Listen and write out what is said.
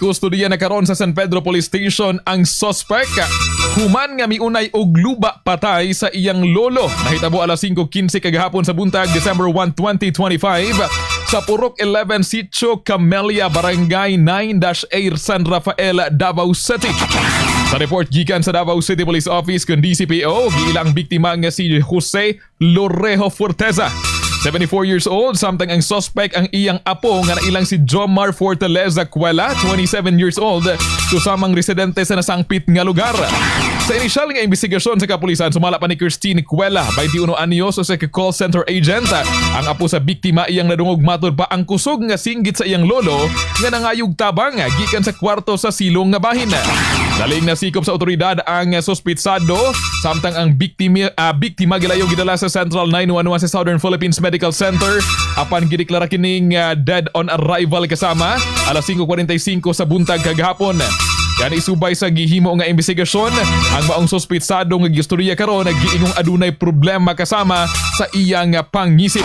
Kustodiya na karon sa San Pedro Police Station ang suspect. Human nga miunay og luba patay sa iyang lolo. Nahitabo alas 5.15 kagahapon sa buntag December 1, 2025 sa Purok 11 Sitio Camellia Barangay 9-Air San Rafael, Davao City. Sa report gikan sa Davao City Police Office kung DCPO, giilang biktima nga si Jose Lorejo Forteza. 74 years old, samtang ang suspect ang iyang apo nga nailang si Jomar Fortaleza Cuela, 27 years old, susamang residente sa nasangpit nga lugar. Sa inisyal nga investigasyon sa kapulisan, sumala pa ni Christine Cuela, 21 anyos sa call center agent. Ang apo sa biktima iyang nadungog matod pa ang kusog nga singgit sa iyang lolo nga nangayog tabang gikan sa kwarto sa silong nga bahin. Daling nasikop sa otoridad ang suspitsado samtang ang biktima ah, biktima gilayo gidala sa Central 911 sa Southern Philippines Medical Center apan gideklara kining ah, dead on arrival kasama alas 5:45 sa buntag kagahapon. Yan isubay sa gihimo nga investigasyon ang maong suspitsado nga gistorya karon giingong adunay problema kasama sa iyang pangisip.